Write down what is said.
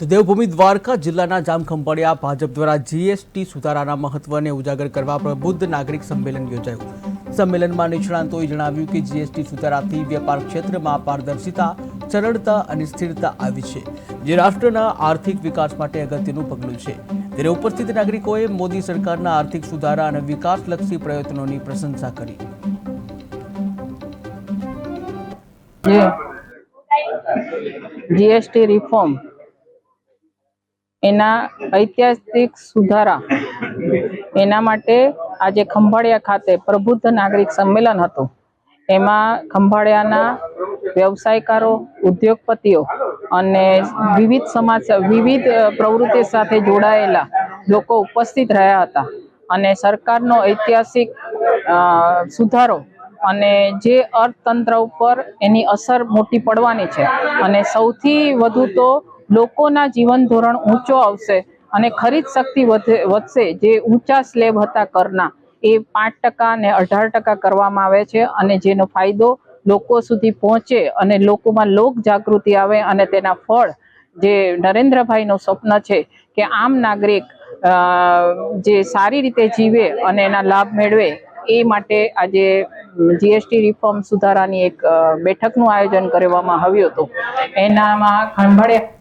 તો દેવભૂમિ દ્વારકા જિલ્લાના જામખંભાળિયા ભાજપ દ્વારા જીએસટી સુધારાના મહત્વને ઉજાગર કરવા પ્રબુદ્ધ નાગરિક સંમેલન યોજાયું. સંમેલનમાં નિષ્ણાંતોએ જણાવ્યું કે જીએસટી સુધારાથી વેપાર ક્ષેત્રમાં પારદર્શિતા, સરળતા અને સ્થિરતા આવી છે, જે રાષ્ટ્રના આર્થિક વિકાસ માટે અગત્યનું પગલું છે. ત્યારે ઉપસ્થિત નાગરિકોએ મોદી સરકારના આર્થિક સુધારા અને વિકાસલક્ષી પ્રયત્નોની પ્રશંસા કરી. જીએસટી રિફોર્મ એના ઐતિહાસિક સુધારા એના માટે આજે ખંભાળિયા ખાતે પ્રબુદ્ધ નાગરિક સંમેલન હતું. એમાં ખંભાળિયાના વ્યવસાયકારો, ઉદ્યોગપતિઓ અને વિવિધ સમાજ, વિવિધ પ્રવૃત્તિ સાથે જોડાયેલા લોકો ઉપસ્થિત રહ્યા હતા અને સરકારનો ઐતિહાસિક સુધારો અને જે અર્થતંત્ર ઉપર એની અસર મોટી પડવાની છે. અને સૌથી વધુ તો લોકોના જીવન ધોરણ ઊંચો આવશે અને ખરીદ શક્તિ વધે, વધશે. જે ઊંચા સ્લેબ હતા કરના, એ પાંચ ટકા અને અઢાર ટકા કરવામાં આવે છે અને જેનો ફાયદો લોકો સુધી પહોંચે અને લોકોમાં લોક જાગૃતિ આવે અને તેના ફળ, જે નરેન્દ્રભાઈનું સ્વપ્ન છે કે આમ નાગરિક જે સારી રીતે જીવે અને એના લાભ મેળવે, એ માટે આજે જીએસટી રિફોર્મ સુધારાની એક બેઠકનું આયોજન કરવામાં આવ્યું હતું. એનામાં ખંભાળિયા